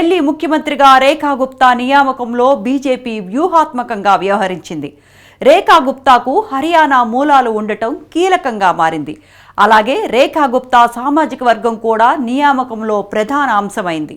ఢిల్లీ ముఖ్యమంత్రిగా రేఖా గుప్తా నియామకంలో బీజేపీ వ్యూహాత్మకంగా వ్యవహరించింది. రేఖా గుప్తాకు హర్యానా మూలాలు ఉండటం కీలకంగా మారింది. అలాగే రేఖా గుప్తా సామాజిక వర్గం కూడా నియామకంలో ప్రధాన అంశమైంది.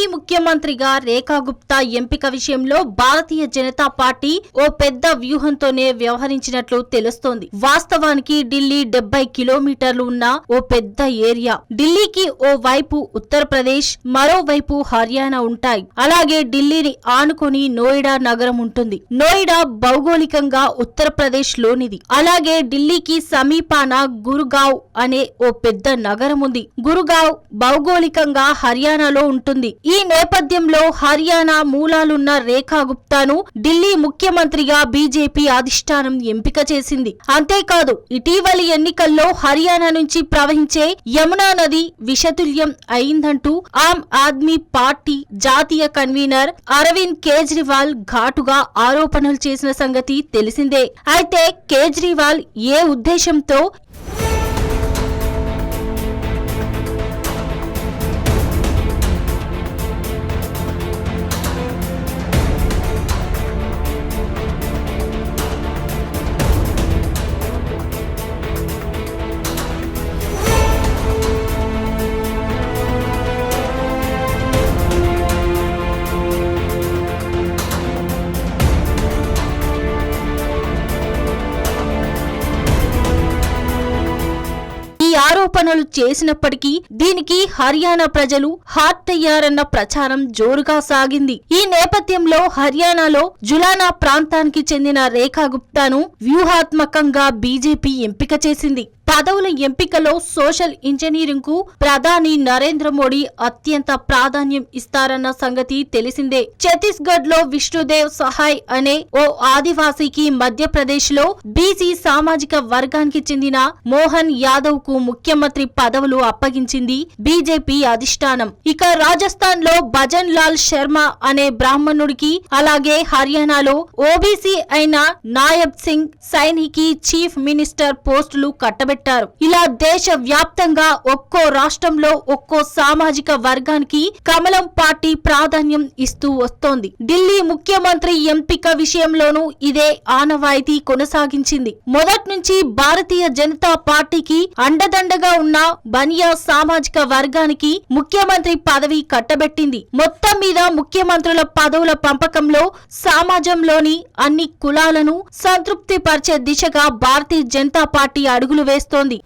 ఢిల్లీ ముఖ్యమంత్రిగా రేఖా గుప్తా ఎంపిక విషయంలో భారతీయ జనతా పార్టీ ఓ పెద్ద వ్యూహంతోనే వ్యవహరించినట్లు తెలుస్తోంది. వాస్తవానికి ఢిల్లీ డెబ్బై కిలోమీటర్లు ఉన్న ఓ పెద్ద ఏరియా. ఢిల్లీకి ఓ వైపు ఉత్తరప్రదేశ్ మరోవైపు హర్యానా ఉంటాయి. అలాగే ఢిల్లీని ఆనుకొని నోయిడా నగరం ఉంటుంది. నోయిడా భౌగోళికంగా ఉత్తరప్రదేశ్ లోనిది. అలాగే ఢిల్లీకి సమీపాన గురుగావ్ అనే ఓ పెద్ద నగరం ఉంది. గురుగావ్ భౌగోళికంగా హర్యానాలో ఉంటుంది. ఈ నేపథ్యంలో హర్యానా మూలాలున్న రేఖా గుప్తాను ఢిల్లీ ముఖ్యమంత్రిగా బీజేపీ అధిష్టానం ఎంపిక చేసింది. అంతేకాదు ఇటీవలి ఎన్నికల్లో హర్యానా నుంచి ప్రవహించే యమునా నది విషతుల్యం అయిందంటూ ఆమ్ ఆద్మీ పార్టీ జాతీయ కన్వీనర్ అరవింద్ కేజ్రీవాల్ ఘాటుగా ఆరోపణలు చేసిన సంగతి తెలిసిందే. అయితే కేజ్రీవాల్ ఏ ఉద్దేశంతో ఆరోపణలు చేసినప్పటికీ దీనికి హర్యానా ప్రజలు హార్ట్ అయ్యారన్న ప్రచారం జోరుగా సాగింది. ఈ నేపథ్యంలో హర్యానాలో జులానా ప్రాంతానికి చెందిన రేఖా గుప్తాను వ్యూహాత్మకంగా బీజేపీ ఎంపిక చేసింది. పదవుల ఎంపికలో సోషల్ ఇంజనీరింగ్కు ప్రధాని నరేంద్ర మోడీ అత్యంత ప్రాధాన్యం ఇస్తారన్న సంగతి తెలిసిందే. ఛత్తీస్గఢ్లో విష్ణుదేవ్ సహాయ్ అనే ఓ ఆదివాసీకి మధ్యప్రదేశ్లో బీసీ సామాజిక వర్గానికి చెందిన మోహన్ యాదవ్కు ముఖ్యమంత్రి పదవులు అప్పగించింది బీజేపీ అధిష్టానం. ఇక రాజస్థాన్లో భజన్ లాల్ శర్మ అనే బ్రాహ్మణుడికి అలాగే హర్యానాలో ఓబీసీ అయిన నాయబ్ సింగ్ సైనికి చీఫ్ మినిస్టర్ పోస్టులు కట్టబెట్టారు. ఇలా దేశ వ్యాప్తంగా ఒక్కో రాష్ట్రంలో ఒక్కో సామాజిక వర్గానికి కమలం పార్టీ ప్రాధాన్యం ఇస్తూ వస్తోంది. ఢిల్లీ ముఖ్యమంత్రి ఎంపిక విషయంలోనూ ఇదే ఆనవాయితీ కొనసాగించింది. మొదటి నుంచి భారతీయ జనతా పార్టీకి అండదండగా ఉన్న బనియా సామాజిక వర్గానికి ముఖ్యమంత్రి పదవి కట్టబెట్టింది. మొత్తం మీద ముఖ్యమంత్రుల పదవుల పంపకంలో సమాజంలోని అన్ని కులాలను సంతృప్తిపరిచే దిశగా భారతీయ జనతా పార్టీ అడుగులు వేస్తుంది. తెలుస్తోంది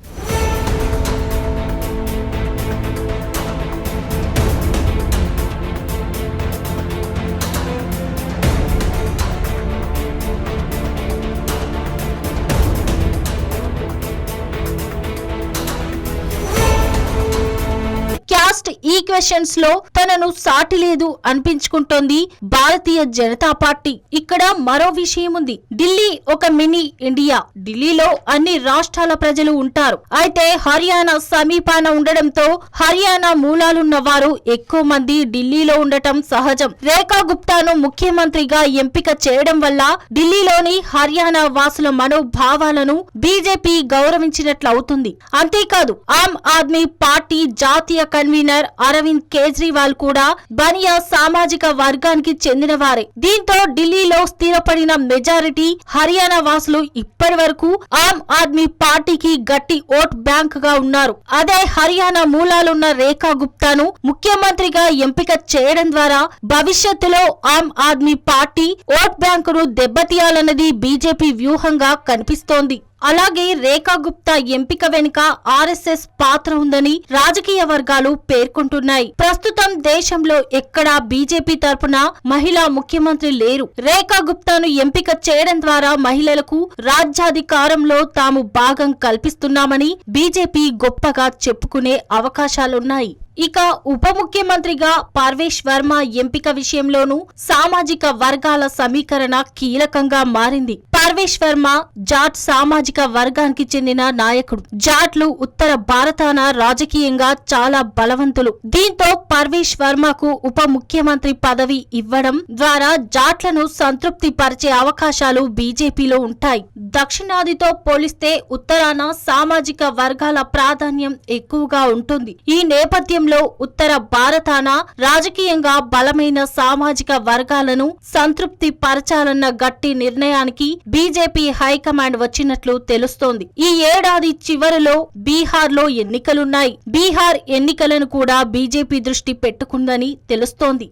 క్యాస్ట్ ఈక్వెషన్స్లో తనను సాటి లేదు అనిపించుకుంటోంది భారతీయ జనతా పార్టీ. ఇక్కడ మరో విషయం ఉంది. ఢిల్లీ ఒక మినీ ఇండియా. ఢిల్లీలో అన్ని రాష్ట్రాల ప్రజలు ఉంటారు. అయితే హర్యానా సమీపాన ఉండడంతో హర్యానా మూలాలున్న వారు ఎక్కువ మంది ఢిల్లీలో ఉండటం సహజం. రేఖా గుప్తాను ముఖ్యమంత్రిగా ఎంపిక చేయడం వల్ల ఢిల్లీలోని హర్యానా వాసుల మనోభావాలను బీజేపీ గౌరవించినట్లవుతుంది. అంతేకాదు ఆమ్ ఆద్మీ పార్టీ జాతీయ కన్వీనర్ అరవింద్ కేజ్రీవాల్ కూడా బనియా సామాజిక వర్గానికి చెందినవారే. దీంతో ఢిల్లీలో స్థిరపడిన మెజారిటీ హర్యానా వాసులు ఇప్పటి వరకు ఆమ్ ఆద్మీ పార్టీకి గట్టి ఓట్ బ్యాంక్గా ఉన్నారు. అదే హర్యానా మూలాలున్న రేఖా గుప్తాను ముఖ్యమంత్రిగా ఎంపిక చేయడం ద్వారా భవిష్యత్తులో ఆమ్ ఆద్మీ పార్టీ ఓట్ బ్యాంకును దెబ్బతీయాలన్నది బీజేపీ వ్యూహంగా కనిపిస్తోంది. అలాగే రేఖా గుప్తా ఎంపిక వెనుక ఆర్ఎస్ఎస్ పాత్ర ఉందని రాజకీయ వర్గాలు పేర్కొంటున్నాయి. ప్రస్తుతం దేశంలో ఎక్కడా బీజేపీ తరపున మహిళా ముఖ్యమంత్రి లేరు. రేఖా గుప్తాను ఎంపిక చేయడం ద్వారా మహిళలకు రాజ్యాధికారంలో తాము భాగం కల్పిస్తున్నామని బీజేపీ గొప్పగా చెప్పుకునే అవకాశాలున్నాయి. ఇక ఉప ముఖ్యమంత్రిగా పార్వేష్ వర్మ ఎంపిక విషయంలోనూ సామాజిక వర్గాల సమీకరణ కీలకంగా మారింది. పార్వేష్ వర్మ జాట్ సామాజిక సామాజిక వర్గానికి చెందిన నాయకుడు. జాట్లు ఉత్తర భారతాన రాజకీయంగా చాలా బలవంతులు. దీంతో పర్వేష్ వర్మకు ఉప ముఖ్యమంత్రి పదవి ఇవ్వడం ద్వారా జాట్లను సంతృప్తి పరిచే అవకాశాలు బీజేపీలో ఉంటాయి. దక్షిణాదితో పోలిస్తే ఉత్తరాన సామాజిక వర్గాల ప్రాధాన్యం ఎక్కువగా ఉంటుంది. ఈ నేపథ్యంలో ఉత్తర భారతాన రాజకీయంగా బలమైన సామాజిక వర్గాలను సంతృప్తి పరచాలన్న గట్టి నిర్ణయానికి బీజేపీ హైకమాండ్ వచ్చినట్లు తెలుస్తోంది. ఈ ఏడాది చివరిలో బీహార్లో ఎన్నికలున్నాయి. బీహార్ ఎన్నికలను కూడా బీజేపీ దృష్టి పెట్టుకుందని తెలుస్తోంది.